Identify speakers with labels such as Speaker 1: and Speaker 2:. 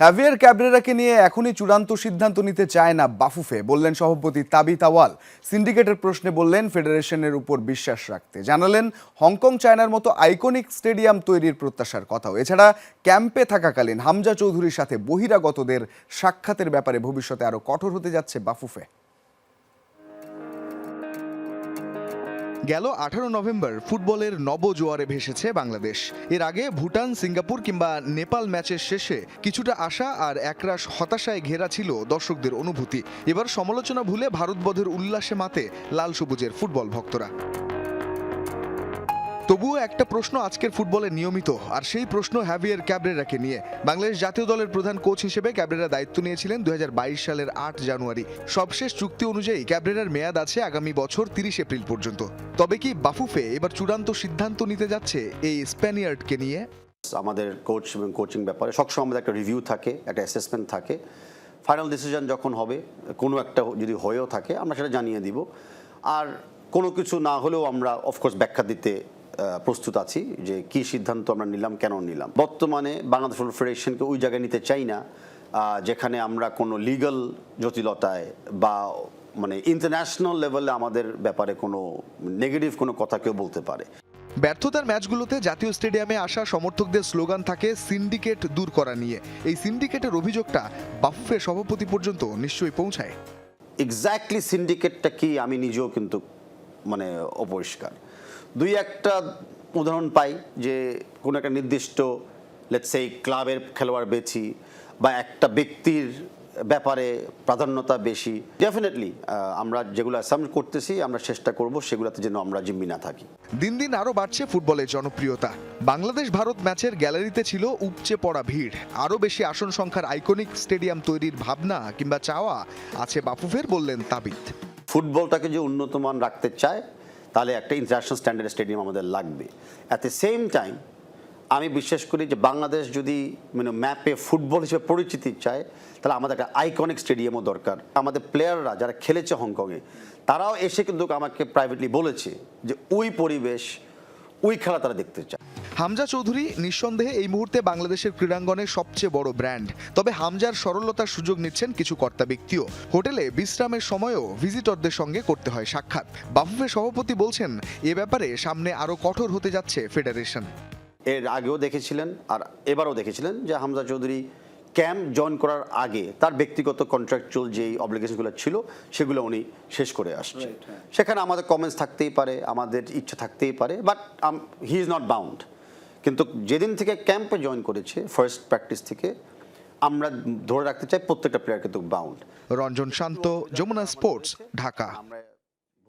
Speaker 1: Heavier ক্যাবরেরাকে নিয়ে এখনই চূড়ান্ত সিদ্ধান্ত নিতে চায় না বাফুফে, বললেন সভাপতি তাবি তাওয়াল সিন্ডিকেটের প্রশ্নে বললেন, ফেডারেশনের উপর বিশ্বাস রাখতে। জানালেন, হংকং চায়নার মতো আইকনিক স্টেডিয়াম তৈরির প্রত্যাশার কথাও। এছাড়া ক্যাম্পে থাকাকালীন হামজা চৌধুরীর সাথে বহিরাগতদের সাক্ষাতের ব্যাপারে ভবিষ্যতে আরও কঠোর হতে যাচ্ছে বাফুফে।
Speaker 2: গেল আঠারো নভেম্বর, ফুটবলের নব জোয়ারে ভেসেছে বাংলাদেশ। এর আগে ভুটান, সিঙ্গাপুর কিংবা নেপাল ম্যাচের শেষে কিছুটা আশা আর একরাশ হতাশায় ঘেরা ছিল দর্শকদের অনুভূতি। এবার সমালোচনা ভুলে ভারতবধের উল্লাসে মাতে লাল সবুজের ফুটবল ভক্তরা। তবুও একটা প্রশ্ন আজকের ফুটবলে নিয়মিত, আর সেই প্রশ্ন হ্যাভিয়ার ক্যাবরেরাকে নিয়ে। বাংলাদেশ জাতীয় দলের প্রধান কোচ হিসেবে ক্যাবরেরা দায়িত্ব নিয়েছিলেন দু হাজার বাইশ সালের আট জানুয়ারি। সবশেষ চুক্তি অনুযায়ী ক্যাবরেরার মেয়াদ আছে আগামী বছর তিরিশ এপ্রিল পর্যন্ত। তবে কি বাফুফে এবার চূড়ান্ত সিদ্ধান্ত নিতে যাচ্ছে এই স্প্যানিয়ার্ডকে নিয়ে?
Speaker 3: আমাদের কোচ এবং কোচিং ব্যাপারে সবসময় আমাদের একটা রিভিউ থাকে, একটা অ্যাসেসমেন্ট থাকে। ফাইনাল ডিসিশন যখন হবে, কোনো একটা যদি হয়েও থাকে, আমরা সেটা জানিয়ে দিব। আর কোনো কিছু না হলেও আমরা অফকোর্স ব্যাখ্যা দিতে প্রস্তুত আছি যে কি সিদ্ধান্ত আমরা নিলাম কেন নিলাম। বর্তমানে বাংলাদেশ ফুটবল ফেডারেশনকে ওই জায়গায় নিতে চাই না যেখানে আমরা কোনো লিগাল জটিলতায় বা মানে ইন্টারন্যাশনাল লেভেলে আমাদের ব্যাপারে কোনো নেগেটিভ কোনো কথা কেউ বলতে পারে।
Speaker 2: ব্যর্থতার ম্যাচগুলোতে জাতীয় স্টেডিয়ামে আসা সমর্থকদের স্লোগান থাকে সিন্ডিকেট দূর করা নিয়ে। এই সিন্ডিকেটের অভিযোগটা বাফুফে সভাপতি পর্যন্ত নিশ্চয়ই পৌঁছায়।
Speaker 3: এক্স্যাক্টলি সিন্ডিকেটটা কি আমি নিজেও কিন্তু মানে অপরিষ্কার। দুই একটা উদাহরণ পাই যে কোনো একটা নির্দিষ্ট লেটস সেই ক্লাবের খেলোয়াড় বেছি বা একটা ব্যক্তির ব্যাপারে প্রাধান্যতা বেশি। ডেফিনেটলি আমরা যেগুলো অ্যাসাম করতেছি আমরা চেষ্টা করব সেগুলোতে যেন আমরা জিম্মি না থাকি।
Speaker 2: দিন দিন আরও বাড়ছে ফুটবলের জনপ্রিয়তা। বাংলাদেশ ভারত ম্যাচের গ্যালারিতে ছিল উপচে পড়া ভিড়। আরও বেশি আসন সংখ্যার আইকনিক স্টেডিয়াম তৈরির ভাবনা কিংবা চাওয়া আছে বাফুফের বললেন তাবিত।
Speaker 3: ফুটবলটাকে যে উন্নত মান রাখতে চায় তাহলে একটা ইন্টারন্যাশনাল স্ট্যান্ডার্ড স্টেডিয়াম আমাদের লাগবে। অ্যাট দ্য সেম টাইম আমি বিশ্বাস করি যে বাংলাদেশ যদি মানে ম্যাপে ফুটবল হিসেবে পরিচিতি চায়, তাহলে আমাদের একটা আইকনিক স্টেডিয়ামও দরকার। আমাদের প্লেয়াররা যারা খেলেছে হংকংয়ে তারাও এসে কিন্তু আমাকে প্রাইভেটলি বলেছে যে ওই পরিবেশ, ওই খেলা তারা দেখতে চায়।
Speaker 2: হামজা চৌধুরী নিঃসন্দেহে এই মুহূর্তে বাংলাদেশের ক্রীড়াঙ্গনের সবচেয়ে বড় ব্র্যান্ড। তবে হামজার সরলতার সুযোগ নিচ্ছেন কিছু কর্তা ব্যক্তিও। হোটেলে বিশ্রামের সময়ও ভিজিটরদের সঙ্গে করতে হয় সাক্ষাৎ। বাফুফে সভাপতি বলছেন এ ব্যাপারে সামনে আরও কঠোর হতে যাচ্ছে ফেডারেশন।
Speaker 3: এর আগেও দেখেছিলেন আর এবারও দেখেছিলেন যে হামজা চৌধুরী ক্যাম্প জয়েন করার আগে তার ব্যক্তিগত কন্ট্রাকচুয়াল যেই অব্লিগেশনগুলো ছিল সেগুলো উনি শেষ করে আসছে। সেখানে আমাদের কমেন্টস থাকতেই পারে আমাদের ইচ্ছা থাকতেই পারে but he is not bound কিন্তু যেদিন থেকে ক্যাম্পে জয়েন করেছে ফার্স্ট প্র্যাকটিস থেকে আমরা ধরে রাখতে চাই প্রত্যেকটা প্লেয়ার কিন্তু বাউন্ড
Speaker 2: রঞ্জন শান্ত যমুনা স্পোর্টস ঢাকা।